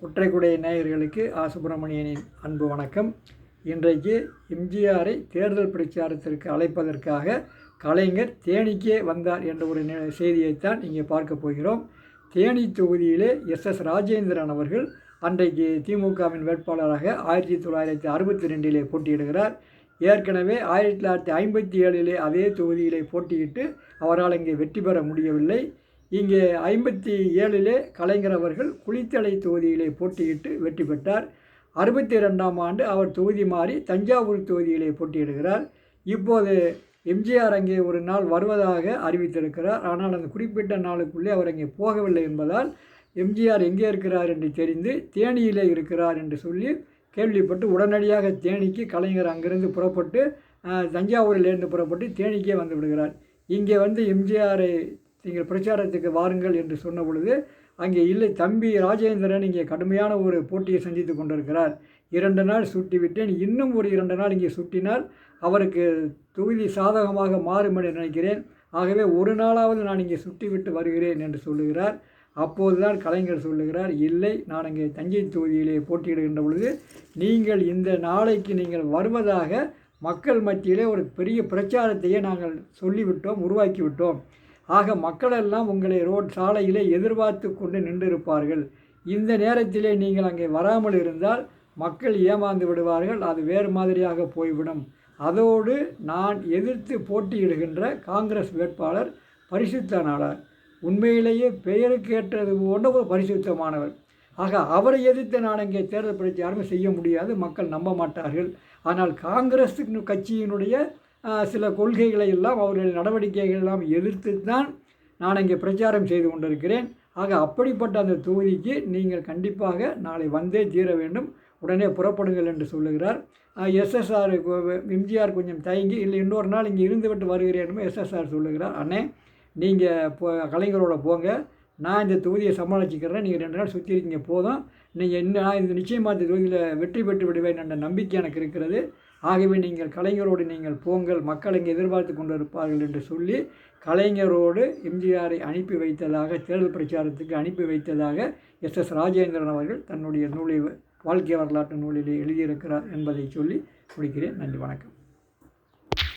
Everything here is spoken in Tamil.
குற்றைக்குடைய நேயர்களுக்கு ஆ சுப்பிரமணியனின் அன்பு வணக்கம். இன்றைக்கு எம்ஜிஆரை தேர்தல் பிரச்சாரத்திற்கு அழைப்பதற்காக கலைஞர் தேனிக்கே வந்தார் என்ற ஒரு செய்தியைத்தான் இங்கே பார்க்க போகிறோம். தேனி தொகுதியிலே எஸ் எஸ் ராஜேந்திரன் அவர்கள் அன்றைக்கு திமுகவின் வேட்பாளராக ஆயிரத்தி தொள்ளாயிரத்தி அறுபத்தி ரெண்டிலே போட்டியிடுகிறார். ஏற்கனவே ஆயிரத்தி தொள்ளாயிரத்தி ஐம்பத்தி ஏழிலே அதே தொகுதியிலே போட்டியிட்டு அவரால் இங்கே வெற்றி பெற முடியவில்லை. இங்கே ஐம்பத்தி ஏழிலே கலைஞர் அவர்கள் குளித்தலை தொகுதியிலே போட்டியிட்டு வெற்றி பெற்றார். அறுபத்தி ரெண்டாம் ஆண்டு அவர் தொகுதி மாறி தஞ்சாவூர் தொகுதியிலே போட்டியிடுகிறார். இப்போது எம்ஜிஆர் அங்கே ஒரு நாள் வருவதாக அறிவித்திருக்கிறார். ஆனால் அந்த குறிப்பிட்ட நாளுக்குள்ளே அவர் அங்கே போகவில்லை என்பதால் எம்ஜிஆர் எங்கே இருக்கிறார் என்று தெரிந்து தேனியிலே இருக்கிறார் என்று சொல்லி கேள்விப்பட்டு உடனடியாக தேனிக்கு கலைஞர் அங்கிருந்து புறப்பட்டு தஞ்சாவூரிலிருந்து புறப்பட்டு தேனிக்கே வந்து விடுகிறார். இங்கே வந்து எம்ஜிஆரை நீங்கள் பிரச்சாரத்துக்கு வாருங்கள் என்று சொன்ன பொழுது அங்கே இல்லை தம்பி ராஜேந்திரன் இங்கே கடுமையான ஒரு போட்டியை சந்தித்து கொண்டிருக்கிறார். இரண்டு நாள் சுட்டிவிட்டேன். இன்னும் ஒரு இரண்டு நாள் இங்கே சுட்டினால் அவருக்கு தொகுதி சாதகமாக மாறும் என்று நினைக்கிறேன். ஆகவே ஒரு நாளாவது நான் இங்கே சுட்டிவிட்டு வருகிறேன் என்று சொல்லுகிறார். அப்போதுதான் கலைஞர் சொல்லுகிறார் இல்லை நான் இங்கே தஞ்சை தொகுதியிலே போட்டியிடுகின்ற பொழுது நீங்கள் இந்த நாளைக்கு நீங்கள் வருவதாக மக்கள் மத்தியிலே ஒரு பெரிய பிரச்சாரத்தையே நாங்கள் சொல்லிவிட்டோம் உருவாக்கிவிட்டோம். ஆக மக்களெல்லாம் உங்களை ரோட் சாலையிலே எதிர்பார்த்து கொண்டு நின்றிருப்பார்கள். இந்த நேரத்திலே நீங்கள் அங்கே வராமல் இருந்தால் மக்கள் ஏமாந்து விடுவார்கள் அது வேறு மாதிரியாக போய்விடும். அதோடு நான் எதிர்த்து போட்டியிடுகின்ற காங்கிரஸ் வேட்பாளர் பரிசுத்தனாளர் உண்மையிலேயே பெயருக்கு ஏற்றது போன்ற ஒரு பரிசுத்தமானவர். ஆக அவரை எதிர்த்து நான் அங்கே தேர்தல் பிரச்சாரம் செய்ய முடியாது மக்கள் நம்ப மாட்டார்கள். ஆனால் காங்கிரஸ் கட்சியினுடைய சில கொள்கைகளை எல்லாம் அவர்கள் நடவடிக்கைகள் எல்லாம் எதிர்த்து தான் நான் இங்கே பிரச்சாரம் செய்து கொண்டிருக்கிறேன். ஆக அப்படிப்பட்ட அந்த தொகுதிக்கு நீங்கள் கண்டிப்பாக நாளை வந்தே தீர வேண்டும். உடனே புறப்படுங்கள் என்று சொல்லுகிறார். எஸ்எஸ்ஆர் எம்ஜிஆர் கொஞ்சம் தயங்கி இல்லை இன்னொரு நாள் இங்கே இருந்துவிட்டு வருகிறேன் எஸ்எஸ்ஆர் சொல்லுகிறார். அண்ணே நீங்கள் போ கலைஞரோட போங்க. நான் இந்த தொகுதியை சமாளிச்சுக்கிறேன். நீங்கள் ரெண்டு நாள் சுற்றி இருக்கீங்க போதும். நீங்கள் இன்னும் நான் இந்த நிச்சயமாக இந்த தொகுதியில் வெற்றி பெற்று விடுவேன் என்ற நம்பிக்கை எனக்கு இருக்கிறது. ஆகவே நீங்கள் கலைஞரோடு நீங்கள் போங்கள் மக்கள் இங்கே எதிர்பார்த்து கொண்டு இருப்பார்கள் என்று சொல்லி கலைஞரோடு எம்ஜிஆரை அனுப்பி வைத்ததாக தேர்தல் பிரச்சாரத்துக்கு அனுப்பி வைத்ததாக எஸ் எஸ் ராஜேந்திரன் அவர்கள் தன்னுடைய நூலை வாழ்க்கை வரலாற்று நூலிலே எழுதியிருக்கிறார் என்பதை சொல்லி முடிக்கிறேன். நன்றி வணக்கம்.